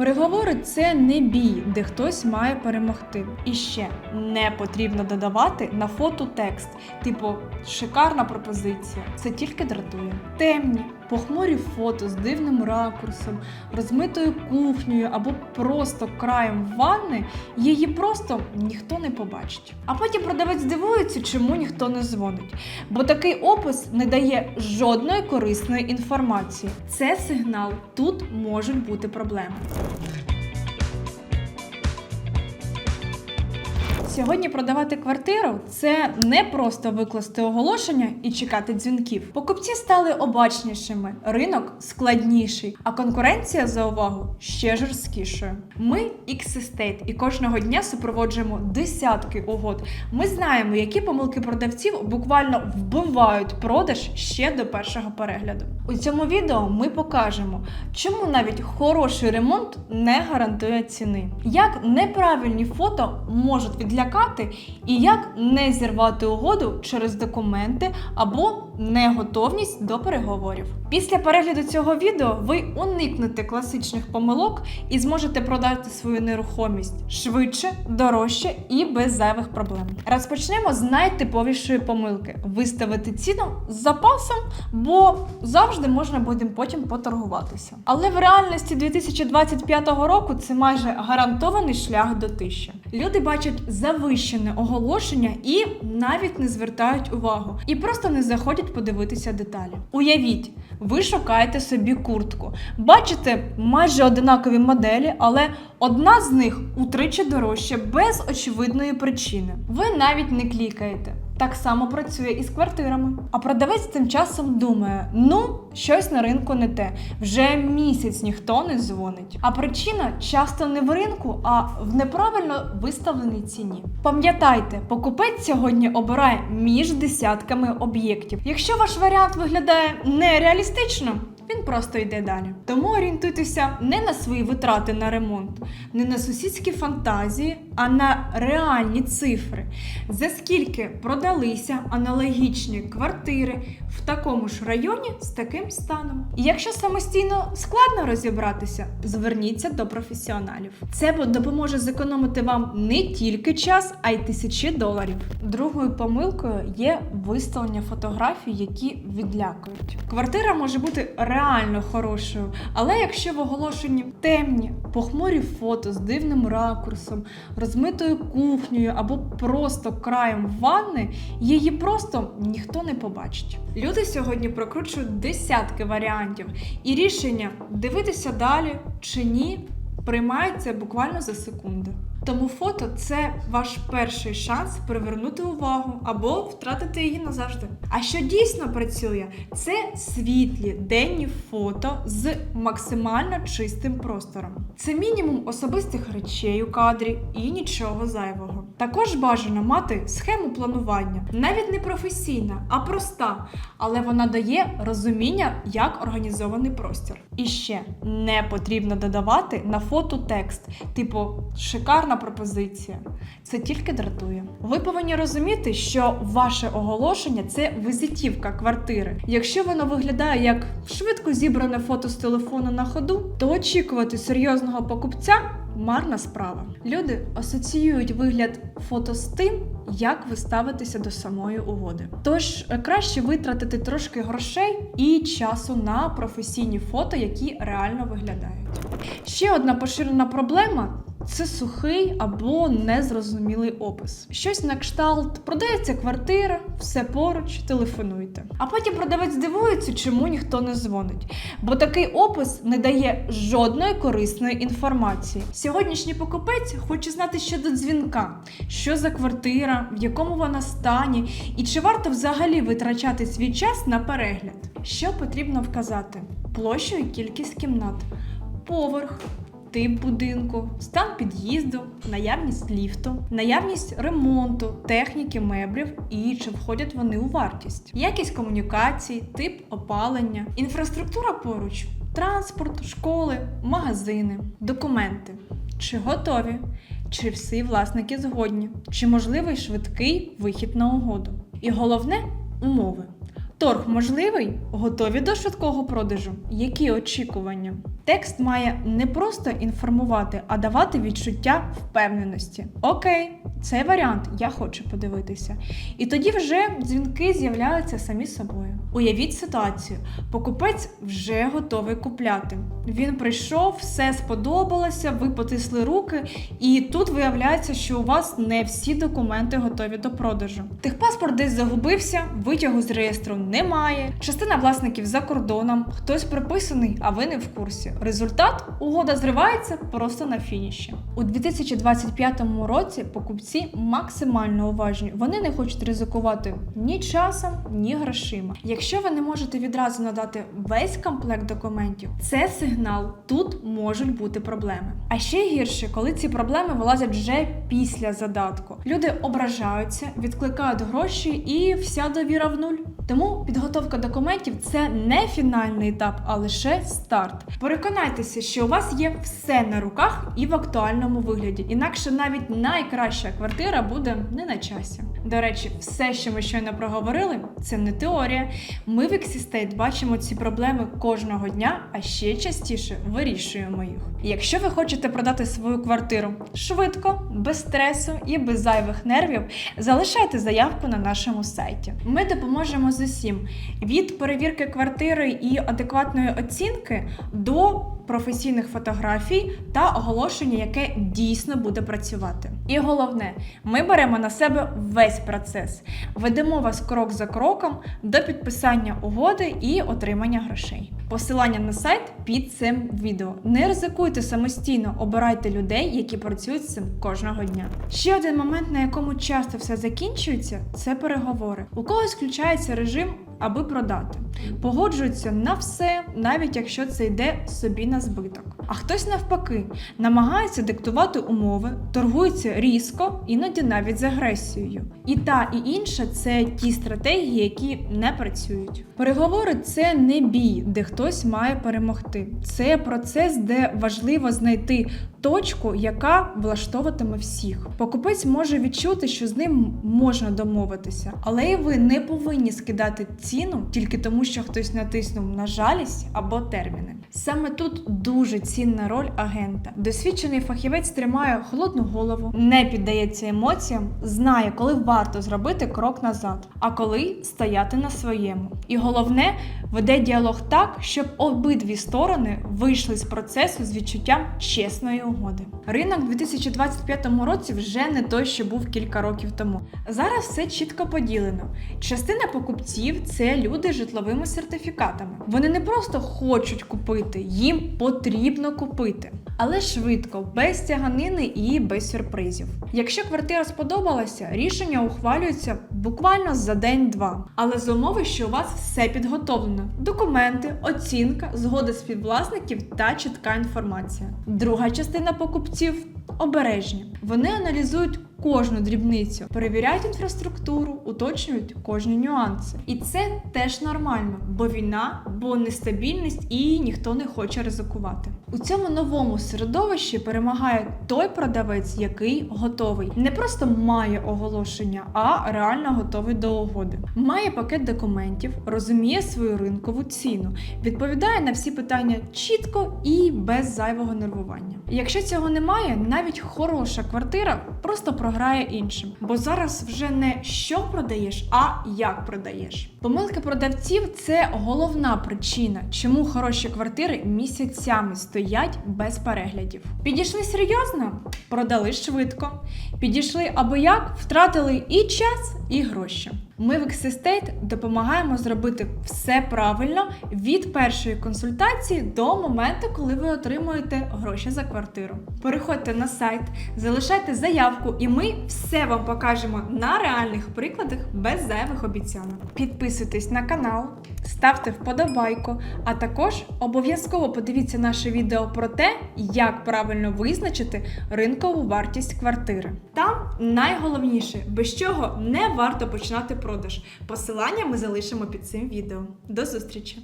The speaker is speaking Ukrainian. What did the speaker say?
Переговори це не бій, де хтось має перемогти. І ще не потрібно додавати на фото текст, типу шикарна пропозиція. Це тільки дратує. Темні, похмурі фото з дивним ракурсом, розмитою кухнею або просто краєм ванни, її просто ніхто не побачить. А потім продавець дивується, чому ніхто не дзвонить. Бо такий опис не дає жодної корисної інформації. Це сигнал, тут можуть бути проблеми. Сьогодні продавати квартиру це не просто викласти оголошення і чекати дзвінків. Покупці стали обачнішими, ринок складніший, а конкуренція за увагу ще жорсткішою. Ми X-Estate і кожного дня супроводжуємо десятки угод. Ми знаємо, які помилки продавців буквально вбивають продаж ще до першого перегляду. У цьому відео ми покажемо, чому навіть хороший ремонт не гарантує ціни, як неправильні фото можуть відлякати, і як не зірвати угоду через документи або неготовність до переговорів. Після перегляду цього відео ви уникнете класичних помилок і зможете продати свою нерухомість швидше, дорожче і без зайвих проблем. Розпочнемо з найтиповішої помилки: виставити ціну з запасом, бо завжди можна буде потім поторгуватися. Але в реальності 2025 року це майже гарантований шлях до тиші. Люди бачать завищене оголошення і навіть не звертають увагу, і просто не заходять подивитися деталі. Уявіть, ви шукаєте собі куртку. Бачите майже одинакові моделі, але одна з них утричі дорожча без очевидної причини. Ви навіть не клікаєте. Так само працює і з квартирами. А продавець тим часом думає: ну, щось на ринку не те. Вже місяць ніхто не дзвонить. А причина часто не в ринку, а в неправильно виставленій ціні. Пам'ятайте, покупець сьогодні обирає між десятками об'єктів. Якщо ваш варіант виглядає нереалістично, він просто йде далі. Тому орієнтуйтеся не на свої витрати на ремонт, не на сусідські фантазії, а на реальні цифри. За скільки продалися аналогічні квартири в такому ж районі з таким станом. І якщо самостійно складно розібратися, зверніться до професіоналів. Це допоможе зекономити вам не тільки час, а й тисячі доларів. Другою помилкою є виставлення фотографій, які відлякують. Квартира може бути реально хорошою, але якщо в оголошенні темні, похмурі фото з дивним ракурсом, розмитою кухнею або просто краєм ванни, її просто ніхто не побачить. Люди сьогодні прокручують десятки варіантів, і рішення дивитися далі чи ні приймається буквально за секунди. Тому фото це ваш перший шанс привернути увагу або втратити її назавжди. А що дійсно працює, це світлі денні фото з максимально чистим простором. Це мінімум особистих речей у кадрі і нічого зайвого. Також бажано мати схему планування, навіть не професійна, а проста, але вона дає розуміння, як організований простір. І ще не потрібно додавати на фото текст, типу шикарна пропозиція. Це тільки дратує. Ви повинні розуміти, що ваше оголошення це визитівка квартири. Якщо воно виглядає як швидко зібране фото з телефону на ходу, то очікувати серйозного покупця марна справа. Люди асоціюють вигляд фото з тим, як ви ставитеся до самої угоди. Тож е, краще витратити трошки грошей і часу на професійні фото, які реально виглядають. Ще одна поширена проблема. Це сухий або незрозумілий опис. Щось на кшталт, продається квартира, все поруч, телефонуйте. А потім продавець дивується, чому ніхто не дзвонить. Бо такий опис не дає жодної корисної інформації. Сьогоднішній покупець хоче знати щодо дзвінка, що за квартира, в якому вона стані, і чи варто взагалі витрачати свій час на перегляд. Що потрібно вказати? Площу і кількість кімнат, поверх, тип будинку, стан під'їзду, наявність ліфту, наявність ремонту, техніки, меблів і чи входять вони у вартість, якість комунікацій, тип опалення, інфраструктура поруч, транспорт, школи, магазини, документи. Чи готові? Чи всі власники згодні? Чи можливий швидкий вихід на угоду? І головне умови. Торг можливий? Готові до швидкого продажу? Які очікування? Текст має не просто інформувати, а давати відчуття впевненості. Окей, цей варіант я хочу подивитися. І тоді вже дзвінки з'являються самі собою. Уявіть ситуацію: покупець вже готовий купляти. Він прийшов, все сподобалося, ви потисли руки, і тут виявляється, що у вас не всі документи готові до продажу. Техпаспорт десь загубився, витягу з реєстру немає. Частина власників за кордоном, хтось приписаний, а ви не в курсі. Результат угода зривається просто на фініші. У 2025 році покупці максимально уважні. Вони не хочуть ризикувати ні часом, ні грошима. Якщо ви не можете відразу надати весь комплект документів, це сигнал. Тут можуть бути проблеми. А ще гірше, коли ці проблеми вилазять вже після задатку. Люди ображаються, відкликають гроші і вся довіра в нуль. Тому підготовка документів це не фінальний етап, а лише старт. Переконайтеся, що у вас є все на руках і в актуальному вигляді. Інакше навіть найкраща квартира буде не на часі. До речі, все, що ми щойно проговорили, це не теорія. Ми в Existate бачимо ці проблеми кожного дня, а ще частіше вирішуємо їх. Якщо ви хочете продати свою квартиру швидко, без стресу і без зайвих нервів, залишайте заявку на нашому сайті. Ми допоможемо з усім від перевірки квартири і адекватної оцінки до професійних фотографій та оголошення, яке дійсно буде працювати. І головне, ми беремо на себе весь процес, ведемо вас крок за кроком до підписання угоди і отримання грошей. Посилання на сайт під цим відео. Не ризикуйте самостійно, обирайте людей, які працюють з цим кожного дня. Ще один момент, на якому часто все закінчується, це переговори. У когось включається режим, аби продати. Погоджуються на все, навіть якщо це йде собі на збиток. А хтось навпаки намагається диктувати умови, торгується різко, іноді навіть з агресією. І та, і інша це ті стратегії, які не працюють. Переговори це не бій, де хтось має перемогти. Це процес, де важливо знайти точку, яка влаштовуватиме всіх. Покупець може відчути, що з ним можна домовитися, але і ви не повинні скидати ціну тільки тому, що хтось натиснув на жалість або терміни. Саме тут дуже цінна роль агента. Досвідчений фахівець тримає холодну голову, не піддається емоціям, знає, коли варто зробити крок назад, а коли стояти на своєму. І головне, веде діалог так, щоб обидві сторони вийшли з процесу з відчуттям чесної угоди. Ринок у 2025 році вже не той, що був кілька років тому. Зараз все чітко поділено. Частина покупців це люди з житловими сертифікатами. Вони не просто хочуть купити, їм потрібно купити. Але швидко, без тяганини і без сюрпризів. Якщо квартира сподобалася, рішення ухвалюється буквально за день-два. Але з умови, що у вас все підготовлено: документи, оцінка, згода співвласників та чітка інформація. Друга частина покупців обережні. Вони аналізують кожну дрібницю, перевіряють інфраструктуру, уточнюють кожні нюанси. І це теж нормально, бо війна, бо нестабільність і ніхто не хоче ризикувати. У цьому новому середовищі перемагає той продавець, який готовий. Не просто має оголошення, а реально готовий до угоди. Має пакет документів, розуміє свою ринкову ціну, відповідає на всі питання чітко і без зайвого нервування. Якщо цього немає, навіть хороша квартира просто програє іншим. Бо зараз вже не що продаєш, а як продаєш. Помилки продавців це головна причина, чому хороші квартири місяцями стоять без переглядів. Підійшли серйозно, продали швидко. Підійшли аби як, втратили і час, і гроші. Ми в Existate допомагаємо зробити все правильно від першої консультації до моменту, коли ви отримуєте гроші за квартиру. Переходьте на сайт, залишайте заявку, і ми все вам покажемо на реальних прикладах без зайвих обіцянок. Підписуйтесь на канал, ставте вподобайку, а також обов'язково подивіться наше відео про те, як правильно визначити ринкову вартість квартири. Там найголовніше, без чого не варто починати продаж. Посилання ми залишимо під цим відео. До зустрічі!